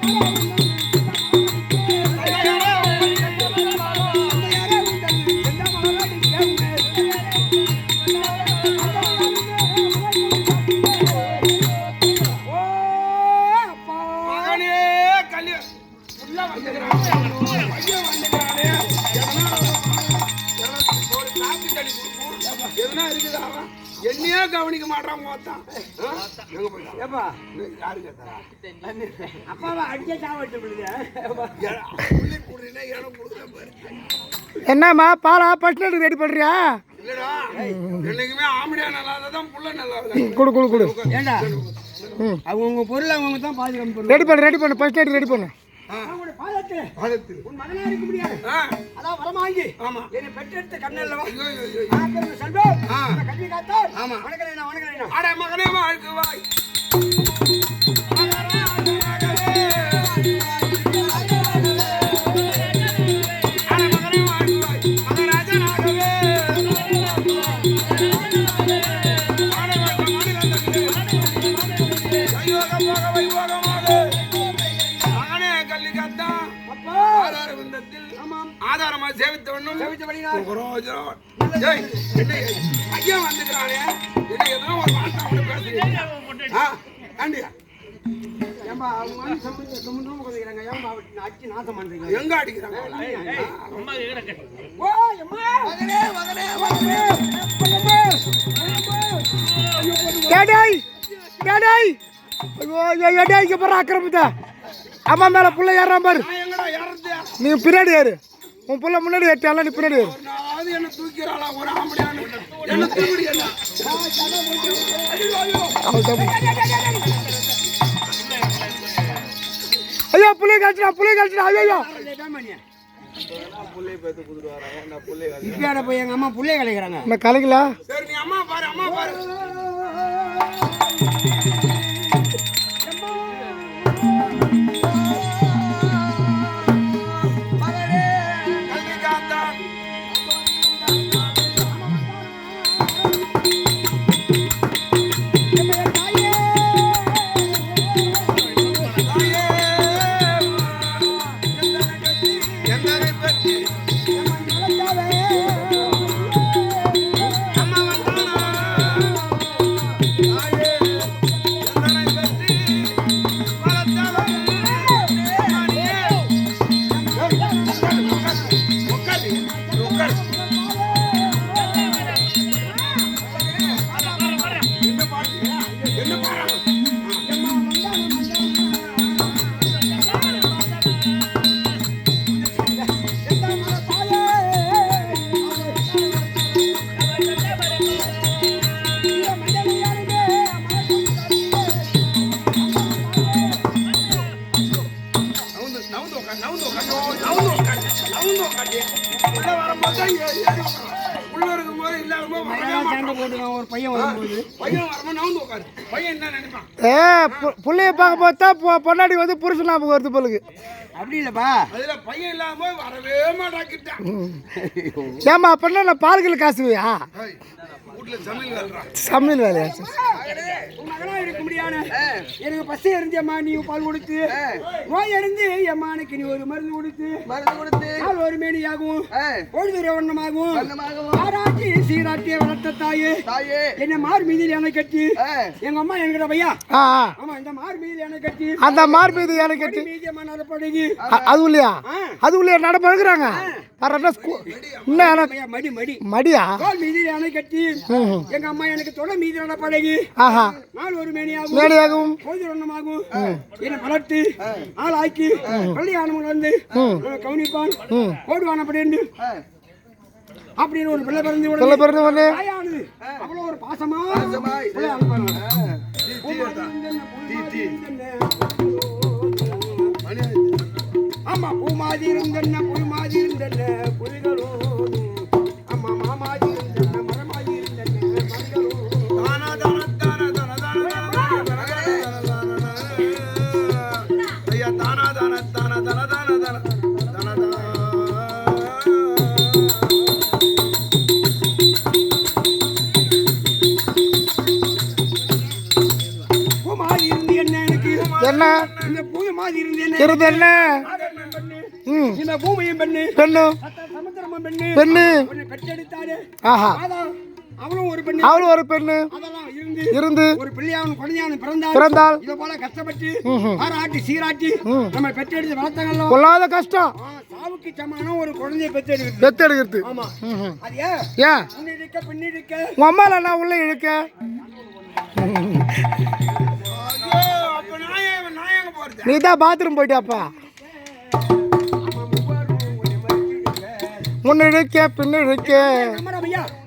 Música என்னையே கவனிக்க மாட்டான் போயிட்டான் ஏப்பா யாரு கேட்டா? அப்பாவை அடிச்சே சாவட்டு என்னம்மா பாலா நைட்டுக்கு ரெடி பண்ணுறியா இல்லடா என்னைக்குமே ஆம்படியா நல்லா தான் புள்ள நல்லா கொடு கொடு கொடு. ஏண்டா? ம். அவங்க பொருள் அவங்க தான் பாதுகாப்பு ரெடி பண்ணு ரெடி பண்ணு ஃபர்ஸ்ட் நைட் ரெடி பண்ணு. அவங்களுடைய பாதத்தில் பாதத்தில். உன் மகனா இருக்க முடியாது. அதான் வரமாங்கி. ஆமா. என்னை பெற்றெடுத்த கண்ணு அல்லவா செல்வம். கல்வி காத்தால் ஆமா. வணக்கிறேன் வணக்கிறேன் அட மகனே வாழ்க்கை வாய். ஆதாரமா சேவித்தவனும் ஐயா வந்துக்கிறானே என்ன எதனா ஒரு வார்த்தை அவனை பேசுறீங்க. ஏம்பா அவங்க வந்து சம்பந்த சம்பந்தம் உட்காந்துக்கிறாங்க ஏம்பா அடிச்சு நாசம் பண்றீங்க? எங்க அடிக்கிறாங்க? ஓ எம்மா! மகனே மகனே மகனே ஐயோ ஐயோ டேய் இங்கே பாரு அக்கிரமத்தை அம்மா மேலே புள்ள ஏறாம பாரு. நான் எங்கடா இறந்து நீ பின்னாடி ஏறு. உன் புள்ள முன்னாடி ஏற்றால நீ பின்னாடி ஏறு ஒரு நாளாவது என்ன தூக்கிறாளா? ஒரு ஆம்படியான்னு என்ன தூக்கிடி என்ன? ஐயோ புள்ளைய கழிச்சிடா புள்ளைய கழிச்சிடா ஐயோ இப்பயாட போய் எங்க அம்மா புள்ளைய கலைக்கிறாங்க. கலைக்கல? சரி நீ அம்மா பாரு அம்மா பாரு. போட்டுருக்கான் ஒரு பையன் வரும்போது. பையன் வரும்போது நவுந்து உட்காரு. பையன் என்ன நினைப்பான்? ஏ பு- புள்ளைய பார்க்க பார்த்தா பொ- பொண்டாட்டி வந்து புருஷன் ஞாபகம் வருது பொழுது அப்படி இல்லப்பா. அதுல பையன் இல்லாம வரவே மாட்டாக்கிட்டான் ஏம்மா அப்படின்னா நான் பால்கள் காசுவியா சமையல் வேலையா? எனக்கு பசி எரிஞ்சம்மா நீ பால் கொடுத்து. நோய் எரிஞ்சு எம்மா எனக்கு நீ ஒரு மருந்து கொடுத்து. மருந்து கொடுத்து. ஒரு மேனியாகும் பொழுது வண்ணமாகும் வண்ணமாகவும். ஆராய்ச்சி சீராட்டிய வளர்த்த தாயே. தாயே. என்ன மார் மீதியில் என கட்டி. எங்க அம்மா என்கிற பையா. ஆமா இந்த மார் மீதியில் என கட்டி. அந்த மார்பீது எனக்கு கட்டி. மீதியம்மா நடப்படகி அ- அது இல்லையா அது இல்லையா நட பழகுறாங்க. வர்றதா ஸ்கூ இன்னும் எனக்கு பையா மடி மடி. மடியா? மீதியில் என கட்டி. எங்க அம்மா எனக்கு தொட மீதியான பழகி. நாள் ஒரு மேனியாகும். மேனியாகவும். போதிரணமாகும் என்னை வளர்த்து ஆள் ஆக்கி கல்யாணம் வந்து கவனிப்பான். ஓடுவான் அப்படின்னு அப்படின்னு ஒரு பிள்ளை பிறந்து பிள்ளை ஒரு பாசமா பிள்ளை அனுப்பாங்க ஆமா பூ மாதிரி இருந்தன? புல் புலிகளும் இந்த பூமாதி மாதிரி இருந்தேன் இருந்த என்ன? ஆகாயம் பெண்ணு ம். இந்த பூமியும் பெண்ணு. பெண்ணு. சமுத்திரமும் பெண்ணு. பெண்ணு. உன்னை பெற்றெடுத்தாரு. ஆஹா. அவளும் ஒரு பெண்ணு. அவளும் ஒரு பெண்ணு. இருந்து இருந்து ஒரு பிள்ளையாவன் குழந்தையாவன் பிறந்தால் பிறந்தால் இத போல கஷ்டப்பட்டு. பாராட்டி சீராட்டி நம்ம பெற்றெடுத்து வளர்த்தாங்கல்ல கொள்ளாத கஷ்டம். சாவுக்கு சமானம் ஒரு குழந்தைய பெற்றெடுக்குது பெத்தெடுக்கிறது ஆமா. அது ஏன்? ஏன்? பின்னிருக்க. உங்க அம்மால நான் உள்ள இழுக்க? நீ தான் பாத்ரூம் போயிட்டாப்பா முன்னிழுக்க பின்னிழுக்க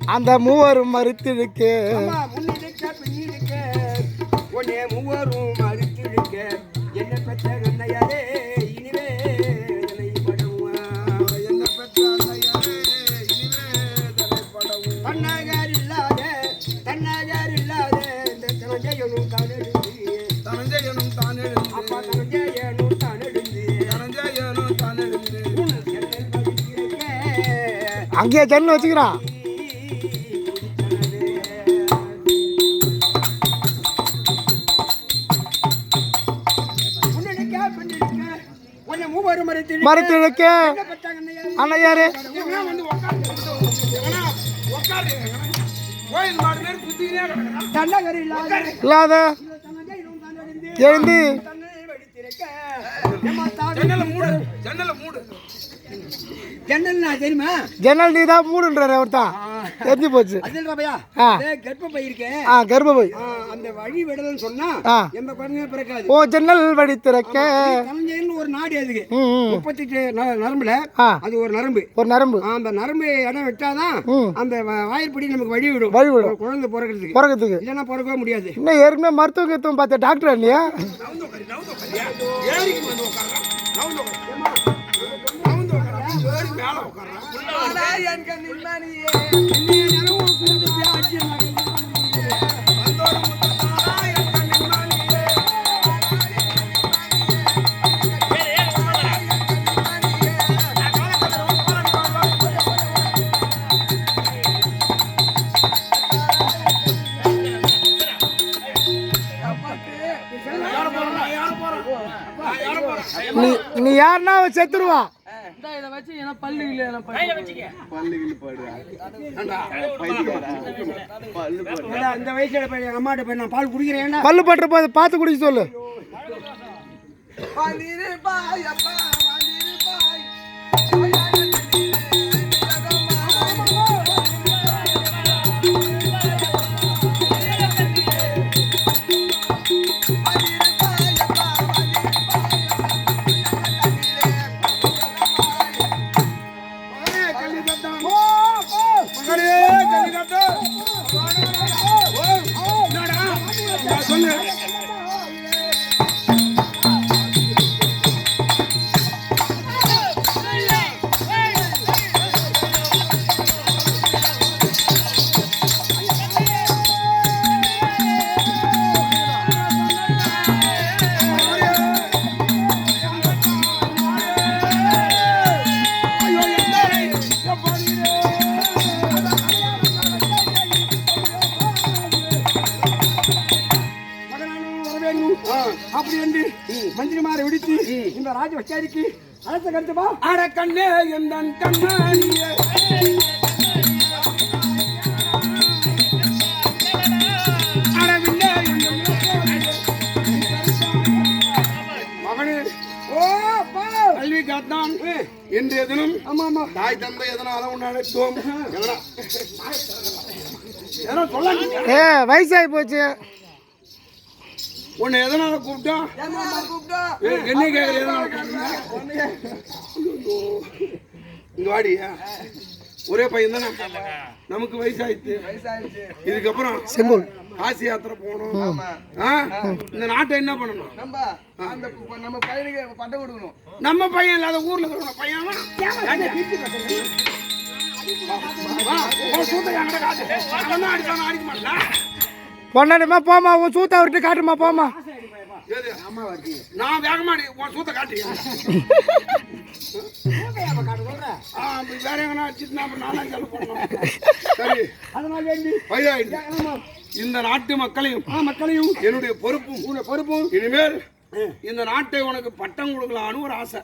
அந்த மூவரும் மறுத்திழுக்க மூவரும் மறுத்திருக்க. என்ன பெற்ற அங்கேயே தண்ணி வச்சுக்கிறான் சுத்திக்கினே அண்ணையாரு இல்லாத எழுந்து. ஜன்னலை மூடு மூடு. ஜன்னல் தெரியுமா? ஜன்னல் நீ தான் மூடுன்றாரு அவர் தான் தெரிஞ்சு போச்சு. அதில் ரபையா ஆ. கர்ப்பப்பை இருக்கேன் ஆ அந்த வழி விடலன்னு சொன்னா. எந்த குழந்தையும் பிறக்காது. ஓ ஜன்னல் வழி திறக்க. கலைஞர்னு ஒரு நாடு அதுக்கு. ம், ம். முப்பத்தெட்டு ந- நரம்புல அது ஒரு நரம்பு. ஒரு நரம்பு. அந்த நரம்பு இடம் விட்டாதான். அந்த வாயிற்படி நமக்கு வழி விடும். வழி விடும். குழந்தை பிறக்கிறதுக்கு. பிறகுறதுக்கு இல்லைன்னா பிறக்கவே முடியாது. இன்னும் ஏற்கனவே மருத்துவ கத்துவம் பார்த்த டாக்டர் இல்லையா மேல உட்கார்றான். ஒரு கூட்டத்தை ஆட்சி வந்தோரும் முத்தத்தாரா, என் கண்ணின் மாணியே. யார போறோம்? நான் யார போறோம்? நான் யார போறோம்? நீ நீ யாருன்னா அவன் செத்துருவான் ஏடா, இந்த வயசுல போய் அம்மாட்ட போய் நான் பால் குடிக்கிறேன் பல்லு பட்டுற போது பார்த்து குடிக்க சொல்லு மகளே, ராஜ வச்சாரிக்கு அழைத்த கருத்துப்பா அட கண்ணே எந்தன் கண்ணாடியே. காத்தான். இன்றைய தினம் ஆமா ஆமா. தாய் தந்தை எதனால உன்னை அழைத்தோம்? எதனா? எதனா சொல்ல ஏ வயசாகி போச்சு. உன்னை எதனால கூப்பிட்டா? என்ன கேக்குற எதனால இங்க வாடியா ஒரே பையன் தானே? நமக்கு வயசாயிடுச்சு இதுக்கப்புறம் செங்கோல். காசி யாத்திரை போகணும். ஆ? இந்த நாட்டை என்ன பண்ணணும்? நம்ம அந்த நம்ம பையனுக்கு பட்டம் கொடுக்கணும். நம்ம பையன் இல்லாத ஊர்ல இருக்கிற பையன் சூத்தை என்கிட்ட அடிச்சானா, அடிக்க மாட்டானா? பொண்ணாடிமா போமா உன் சூத்த அவர்கிட்ட காட்டுமா போமா? நான் வேகமா உன் சூத்தை காட்டு. வேற எங்கனா அடிச்சிட்டுனா அப்புறம் நானா செலவு பண்ணணும். சரி, அதனால வேண்டி வயதாயிடுச்சு. இந்த நாட்டு மக்களையும் மக்களையும் என்னுடைய பொறுப்பும் பொறுப்பும் இனிமேல் இந்த நாட்டை உனக்கு பட்டம் கொடுக்கலான்னு ஒரு ஆசை